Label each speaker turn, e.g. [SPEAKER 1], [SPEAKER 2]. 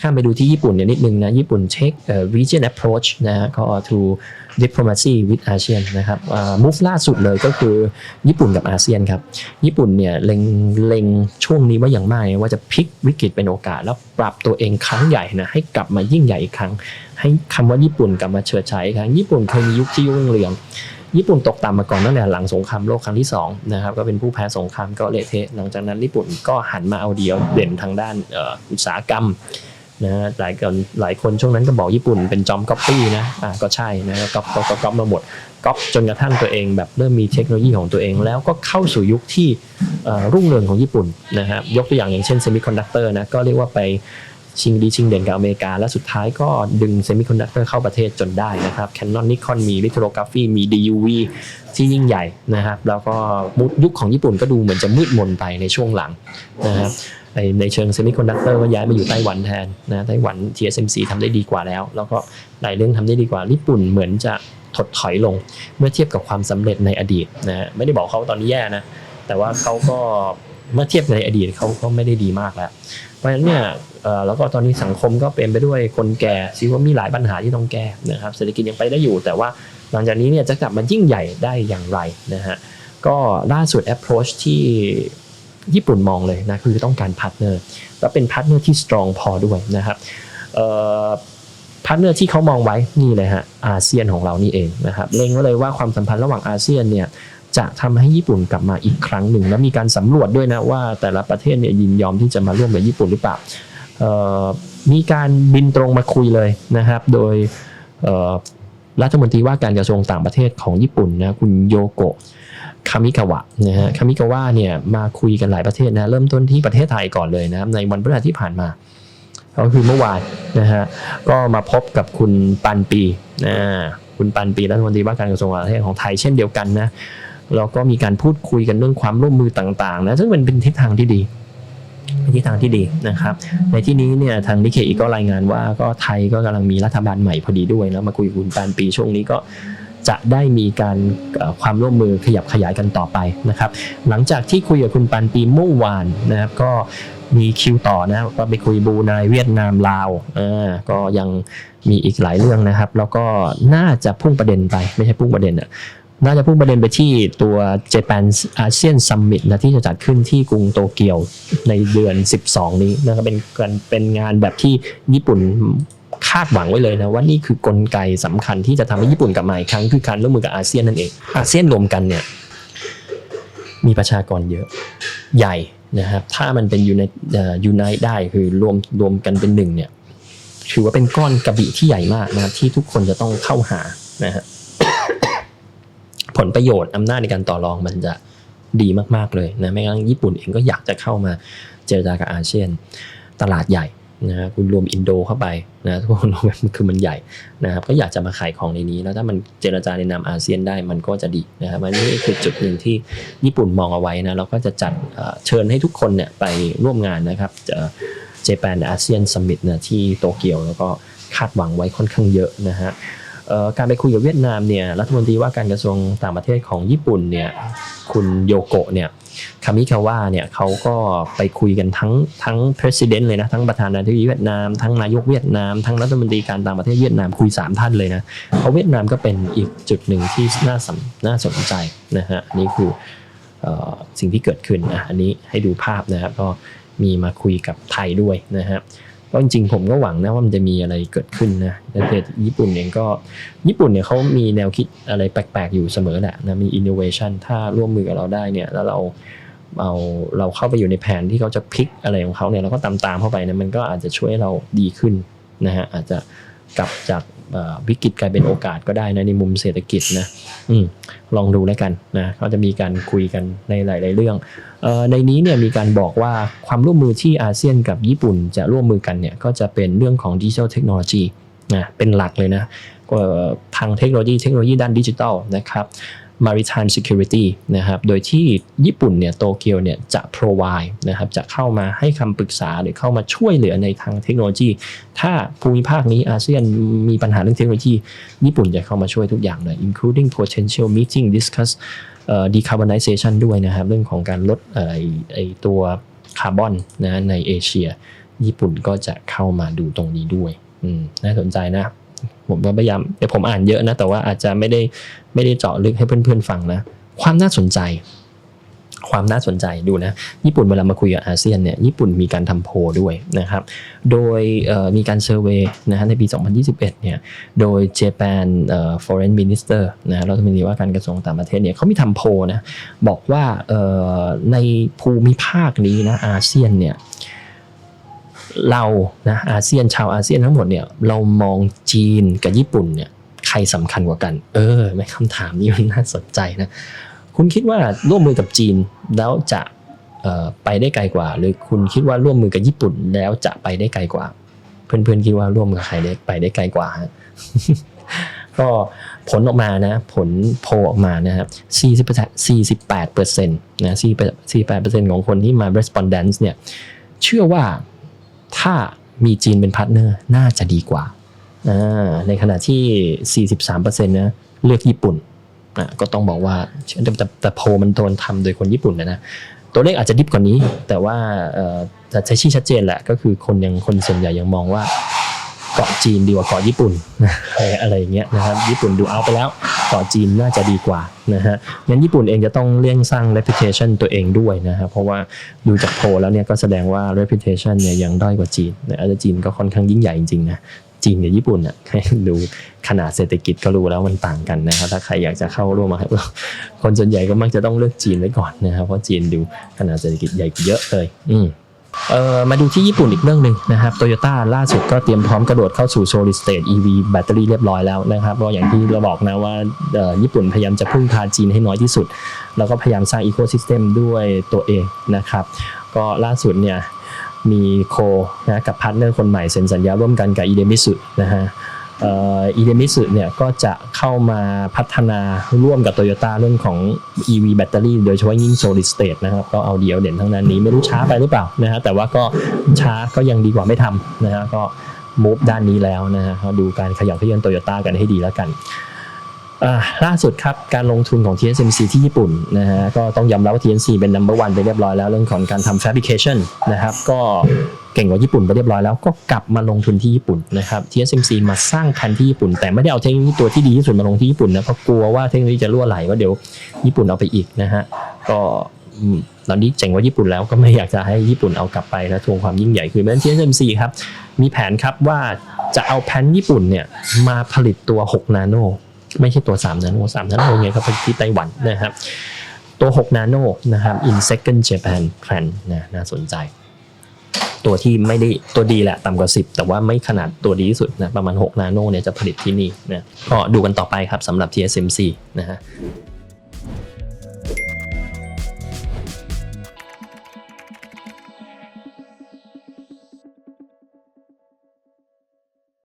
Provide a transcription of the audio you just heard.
[SPEAKER 1] ข้ามไปดูที่ญี่ปุ่นเนี่ยนิดนึงนะญี่ปุ่นเช็คเออ region approach นะฮะก็ to diplomacy with ASEAN นะครับอ่า move ล่าสุดเลยก็คือญี่ปุ่นกับอาเซียนครับ ญี่ปุ่นเนี่ยเล็งเล็งช่วงนี้ว่าอย่างมากว่าจะพลิกวิกฤตเป็นโอกาส แล้วปรับตัวเองครั้งใหญ่นะให้กลับมายิ่งใหญ่อีกครั้ง ให้คำว่าญี่ปุ่นกลับมาเฉิดฉายอีกครั้งญี่ปุ่นเคยมียุคที่รุ่งเรืองญี่ปุ่นตกต่ำมาก่อนตั้งแต่หลังสงครามโลกครั้งที่2นะครับก็เป็นผู้แพ้สงครามก็เละเทะหลังจากนั้นญี่ปุ่นก็หันมาเอาเดียวเด่นทางด้านอุตสาหกรรม นะฮะหลายคนหลายคนช่วงนั้นก็บอกญี่ปุ่นเป็นจอมก๊อปปี้นะอ่าก็ใช่นะก๊อปก๊อปก๊อปมาหมดก๊อปจนกระทั่งตัวเองแบบเริ่มมีเทคโนโลยีของตัวเอง แล้วก็เข้าสู่ยุคที่รุ่งเรืองของญี่ปุ่นนะฮะยกตัวอย่างอย่างเช่นเซมิคอนดักเตอร์นะก็เรียกว่าไปชิงดีชิงเด่นกับอเมริกา และสุดท้ายก็ดึงเซมิคอนดักเตอร์เข้าประเทศจนได้นะครับ Canon Nikon มี lithography มี DUV ที่ยิ่งใหญ่นะครับแล้วก็ยุคของญี่ปุ่นก็ดูเหมือนจะมืดมนไปในช่วงหลังนะครับ ในในเชิงเซมิคอนดักเตอร์ก็ย้ายมาอยู่ไต้หวันแทนนะไต้หวัน TSMC ทำได้ดีกว่าแล้ว แล้วก็หลายเรื่องทำได้ดีกว่าญี่ปุ่นเหมือนจะถดถอยลงเมื่อเทียบกับความสำเร็จในอดีตนะฮะไม่ได้บอกเขาตอนนี้แย่นะแต่ว่าเขาก็เมื่อเทียบในอดีตเขาก็ไม่ได้ดีมากแล้ว เพราะฉะนั้นเนี่ยแล้วก็ตอนนี้สังคมก็เป็นไปด้วยคนแก่ซิว่ามีหลายปัญหาที่ต้องแก้นะครับเศรษฐกิจยังไปได้อยู่ แต่ว่าหลังจากนี้เนี่ยจะกลับมายิ่งใหญ่ได้อย่างไรนะฮะก็ล่าสุด approach ที่ ญี่ปุ่นมองเลยนะคือต้องการพาร์ทเนอร์แล้วเป็นพาร์ทเนอร์ที่ strong พอด้วยนะครับพาร์ทเนอร์ที่เขามองไว้นี่เลยฮะอาเซียนของเรานี่เองนะครับเล็งไว้เลยว่าความสัมพันธ์ระหว่างอาเซียนเนี่ยจะทำให้ญี่ปุ่นกลับมาอีกครั้งหนึ่ง และมีการสำรวจด้วยนะว่าแต่ละประเทศเนี่ยยินยอมที่จะมาร่วมกับญี่ปุ่นหรือเปล่ามีการบินตรงมาคุยเลยนะครับ โดยรัฐมนตรีว่าการกระทรวงต่างประเทศของญี่ปุ่นนะคุณโยโกะ คามิกาวะนะฮะคามิกาวะเนี่ยมาคุยกันหลายประเทศนะเริ่มต้นที่ประเทศไทยก่อนเลยนะครับในวันพฤหัสที่ผ่านมา ก็คือเมื่อวานนะฮะก็มาพบกับคุณปันปีนะคุณปันปีรัฐมนตรีว่าการกระทรวงต่างประเทศของไทยเช่นเดียวกันนะแล้วก็มีการพูดคุยกันเรื่องความร่วมมือต่างๆนะซึ่งมันเป็นทิศทางที่ดีเป็นทิศทางที่ดีนะครับ ในที่นี้เนี่ยทางนิเคอีก็รายงานว่าก็ไทยก็กำลังมีรัฐบาลใหม่พอดีด้วยแล้วมาคุยกับคุณปานปีช่วงนี้ก็ จะได้มีการความร่วมมือขยับขยายกันต่อไปนะครับหลังจากที่คุยกับคุณปานปีเมื่อวานนะครับก็มีคิวต่อนะก็ไปคุยบรูไนเวียดนามลาวอ่าก็ยังมีอีกหลายเรื่องนะครับ แล้วก็น่าจะพุ่งประเด็นไปไม่ใช่พุ่งประเด็นอะน่าจะพุ่งประเด็นไปที่ตัว Japan ASEAN Summit นะที่จะจัดขึ้นที่กรุงโตเกียวในเดือน 12 นี้นะครับเป็นการเป็นงานแบบที่ญี่ปุ่น คาดหวังไว้เลยนะว่านี่คือกลไกสำคัญที่จะทำให้ญี่ปุ่นกลับมาอีกครั้งคือการร่วมมือกับอาเซียนนั่นเองอาเซียนรวมกันเนี่ยมีประชากรเยอะใหญ่นะครับถ้ามันเป็นยูไนยูไนได้คือรวมรวมกันเป็นหนึ่งเนี่ยถือว่าเป็นก้อนกระบี่ที่ใหญ่มากนะครับที่ทุกคนจะต้องเข้าหานะฮะผลประโยชน์อำนาจในการต่อรองมันจะดีมาก ๆ เลยนะไม่งั้นญี่ปุ่นเองก็อยากจะเข้ามาเจรจากับอาเซียน ตลาดใหญ่ นะฮะคุณรวมอินโดเข้าไปนะทุกคนมันคือมันใหญ่นะครับก็อยากจะมาขายของในนี้ แล้วถ้ามันเจรจาในนามอาเซียนได้มันก็จะดีนะครับอันนี้คือจุดหนึ่งที่ญี่ปุ่นมองเอาไว้นะเราก็จะจัดเชิญให้ทุกคนเนี่ยไปร่วมงานนะครับเจแปนอาเซียนซัมมิตนะที่โตเกียวแล้วก็คาดหวังไว้ค่อนข้างเยอะนะฮะการไปคุยกับเวียดนามเนี่ยรัฐมนตรีว่าการกระทรวงต่างประเทศของญี่ปุ่นเนี่ย คุณโยโกะเนี่ยคามิคาวะเนี่ยเขาก็ไปคุยกันทั้งทั้ง president เลยนะทั้งประธานาธิบดีเวียดนามทั้งนายกเวียดนามทั้งรัฐมนตรีการต่างประเทศเวียดนามคุย 3 ท่านเลยนะเพราะเวียดนามก็เป็นอีกจุดหนึ่งที่น่าสนน่าสนใจนะฮะนี่คืออสิ่งที่เกิดขึ้นอะอันนี้ให้ดูภาพนะครับก็มีมาคุยกับไทยด้วยนะฮะ ก็จริงๆผมก็หวังนะว่ามันจะมีอะไรเกิดขึ้นนะแต่ญี่ปุ่นเองก็ญี่ปุ่นเนี่ยเขามีแนวคิดอะไรแปลกๆอยู่เสมอแหละนะมีอินโนเวชันถ้าร่วมมือกับเราได้เนี่ยแล้วเราเอาเราเข้าไปอยู่ในแผนที่เขาจะพลิกอะไรของเขาเนี่ยเราก็ตามตามๆเข้าไปนะมันก็อาจจะช่วยเราดีขึ้นนะฮะอาจจะกลับจาก วิกฤตกลายเป็นโอกาสก็ได้นะในมุมเศรษฐกิจนะอลองดูแล้วกันนะก็จะมีการคุยกันในหลาย ๆ เรื่องออในนี้เนี่ยมีการบอกว่าความร่วมมือที่อาเซียนกับญี่ปุ่นจะร่วมมือกันเนี่ยก็จะเป็นเรื่องของดิจิทัลเทคโนโลยีนะเป็นหลักเลยนะทางเทคโนโลยีเทคโนโลยีด้านดิจิทัลนะครับ maritime security นะครับโดยที่ญี่ปุ่นเนี่ยโตเกียวเนี่ยจะ provide นะครับจะเข้ามาให้คำปรึกษาหรือเข้ามาช่วยเหลือในทางเทคโนโลยี ถ้าภูมิภาคนี้อาเซียนมีปัญหาเรื่องเทคโนโลยี ญี่ปุ่นจะเข้ามาช่วยทุกอย่างเลย including potential meeting discuss decarbonization ด้วยนะครับ เรื่องของการลดไอไอตัวคาร์บอนนะในเอเชีย ญี่ปุ่นก็จะเข้ามาดูตรงนี้ด้วยน่าสนใจนะ ผมก็พยายามเดี๋ยวผมอ่านเยอะนะ แต่ว่าอาจจะไม่ได้ไม่ได้เจาะลึกให้เพื่อนๆฟังนะ ความน่าสนใจ ความน่าสนใจดูนะ ญี่ปุ่นเวลามาคุยกับอาเซียนเนี่ยญี่ปุ่นมีการทำโพด้วยนะครับ โดยมีการเซอร์เวยนะฮะในปี 2021 เนี่ยโดย Japan เอ่อ Foreign Minister นะรัฐมนตรีว่าการกระทรวงต่างประเทศเนี่ยเขามีทำโพนะบอกว่าในภูมิภาคนี้นะอาเซียนเนี่ย เรานะอาเซียนชาวอาเซียนทั้งหมดเนี่ยเรามองจีนกับญี่ปุ่นเนี่ยใครสำคัญกว่ากัน เออไม่คำถามนี้มันน่าสนใจนะคุณคิดว่าร่วมมือกับจีนแล้วจะไปได้ไกลกว่า หรือคุณคิดว่าร่วมมือกับญี่ปุ่นแล้วจะไปได้ไกลกว่า เพื่อนๆคิดว่าร่วมมือกับใครได้ไปได้ไกลกว่าก็ผลออกมานะ ผลโพลออกมานะครับ40 48เปอร์เซ็นต์นะ48เปอร์เซ็นต์ของคนที่มา respondents เนี่ย เชื่อว่า ถ้ามีจีนเป็นพาร์ทเนอร์น่าจะดีกว่า ในขณะที่ 43%นะเลือกญี่ปุ่นก็ต้องบอกว่าแต่แต่โพมันโดนทำโดยคนญี่ปุ่นนะนะตัวเลขอาจจะดิบกว่านี้ แต่ว่าเอ่อแต่ใช้ชี้ชัดเจนแหละก็คือคนยังคนส่วนใหญ่ยังมองว่า เกาะจีนดีกว่าเกาะญี่ปุ่นอะไรอะไรอย่างเงี้ยนะครับญี่ปุ่นดูเอาไปแล้วเกาะจีนน่าจะดีกว่านะฮะงั้นญี่ปุ่นเองจะต้องเร่ยงสร้าง reputation ตัวเองด้วยนะครับเพราะว่าดูจากโพลแล้วเนี่ยก็แสดงว่า reputation เนี่ยยังด้อยกว่าจีนนะแต่จีนก็ค่อนข้างยิ่งใหญ่จริงๆนะจีนกับญี่ปุ่นอะดูขนาดเศรษฐกิจก็รู้แล้วมันต่างกันนะครับถ้าใครอยากจะเข้าร่วมมาคนส่วนใหญ่ก็มักจะต้องเลือกจีนไว้ก่อนนะครับเพราะจีนดูขนาดเศรษฐกิจใหญ่เยอะเลย อืม เอ่อมาดูที่ญี่ปุ่นอีกเรื่องหนึ่งนะครับโตโยต้าล่าสุดก็เตรียมพร้อมกระโดดเข้าสู่ solid state EV แบตเตอรี่เรียบร้อยแล้วนะครับก็อย่างที่เราบอกนะว่าเอ่อญี่ปุ่นพยายามจะพึ่งพาจีนให้น้อยที่สุด แล้วก็พยายามสร้าง ecosystem ด้วยตัวเองนะครับ ก็ล่าสุดเนี่ยมีโคนะกับพาร์ทเนอร์คนใหม่เซ็นสัญญาร่วมกันกับอีเดมิสุนะฮะ อีเดมิสึเนี่ยก็จะเข้ามาพัฒนาร่วมกับ Toyota เรื่องของ EV แบตเตอรี่โดยเฉพาะยิ่ง solid state นะครับ ก็เอาเดียวเด่นทั้งนั้นนี้ไม่รู้ช้าไปหรือเปล่านะฮะแต่ว่าก็ช้าก็ยังดีกว่าไม่ทำนะฮะก็ move ด้านนี้แล้วนะฮะดูการขยับขยื่นโตโยต้ากันให้ดีแล้วกันล่าสุดครับการลงทุนของ TSMC ที่ญี่ปุ่นนะฮะก็ต้องยอมรับว่า TSMC เป็น number one ไปเรียบร้อยแล้วเรื่องของการทำ fabrication นะครับก็ ก่งกว่าญี่ปุ่นไปเรียบร้อยแล้วก็กลับมาลงทุนที่ญี่ปุ่นนะครับ TSMC มาสร้างแผนที่ญี่ปุ่น แต่ไม่ได้เอาเทคโนโลยีตัวที่ดีที่สุดมาลงที่ญี่ปุ่นนะเพราะกลัวว่าเทคโนโลยีจะรั่วไหลว่าเดี๋ยวญี่ปุ่นเอาไปอีกนะฮะก็ตอนนี้เจ๋งกว่าญี่ปุ่นแล้วก็ไม่อยากจะให้ญี่ปุ่นเอากลับไปนะทวงความยิ่งใหญ่คือแม้ TSMC ครับมีแผนครับว่าจะเอาแผนญี่ปุ่นเนี่ยมาผลิตตัว 6 นาโน ไม่ใช่ตัว 3 นาโน 3 นาโนไงครับไปที่ไต้หวันนะครับตัว 6 นาโนนะครับ in second Japan plan นะน่าสนใจ ตัวที่ไม่ได้ตัวดีแหละต่ำกว่า 10 แต่ว่าไม่ขนาดตัวดีที่สุดนะประมาณ 6 นาโนเนี่ยจะผลิตที่นี่นะก็ดูกันต่อไปครับสำหรับ TSMC นะฮะ